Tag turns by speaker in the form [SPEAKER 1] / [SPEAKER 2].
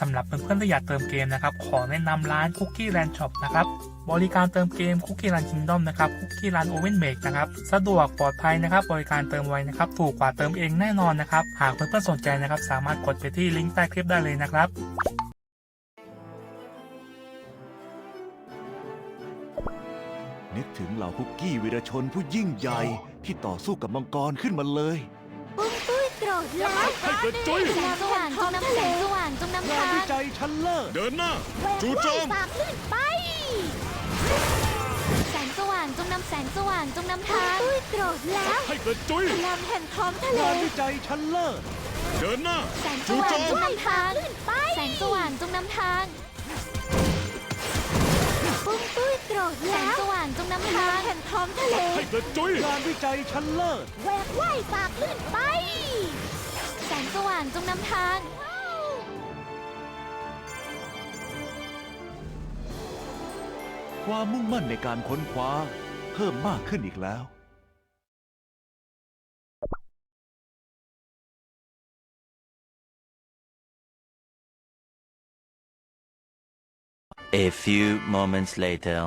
[SPEAKER 1] สำหรับเพื่อนๆที่อยากเติมเกมนะครับ ขอแนะนำร้าน Cookie Land Shop นะครับ บริการเติมเกม Cookie Land Kingdom นะครับ Cookie Land Oven Make นะครับ สะดวกปลอดภัยนะครับ บริการเติมไวนะครับ ถูกกว่าเติมเองแน่นอนนะครับ หากเพื่อนๆสนใจนะครับ สามารถกดไปที่ลิงก์ใต้คลิปได้เลยนะครับ
[SPEAKER 2] นึกถึงเหล่าคุกกี้วีรชนผู้ยิ่งใหญ่ที่ต่อสู้กับมังกรขึ้นมาเลย
[SPEAKER 3] ปุ้มตุ้ยโกรธแล้ว
[SPEAKER 4] ให้เกิดจุ้ย
[SPEAKER 3] แสงสว่างจงนำ
[SPEAKER 2] ชั้นเลิศ
[SPEAKER 4] เดินหน้า
[SPEAKER 3] แหวก
[SPEAKER 4] จู่โจม
[SPEAKER 3] ว่ายฝากลื่นไป แสงสว่างจงนำแสงสว่างจงนำทางตุ้ยโกรธแล้ว
[SPEAKER 4] ให้เกิดจุ้ย
[SPEAKER 3] พลังแห่งท้องทะเล
[SPEAKER 2] งานวิจัยชั้นเลิศ
[SPEAKER 4] เดินหน้า
[SPEAKER 3] แสงส
[SPEAKER 4] จู่
[SPEAKER 3] ว่าง
[SPEAKER 4] โจ
[SPEAKER 3] จ
[SPEAKER 4] ม
[SPEAKER 3] งนำทางแสงสว่างจงนำทางปุ้มตุ้ยโกรธแล้วแสงสว่างจงนำทางแห่งท้องทะเล
[SPEAKER 4] ให้เกิดจุ้ย
[SPEAKER 2] งานวิจัยชั้นเลิศ
[SPEAKER 3] แหวกว่ายฝากลื่นไป แสงสว่างจงนำทาง
[SPEAKER 2] ความมุ่งมั่นในการค้นคว้า เพิ่มมากขึ้นอีกแล้ว
[SPEAKER 5] A few moments later.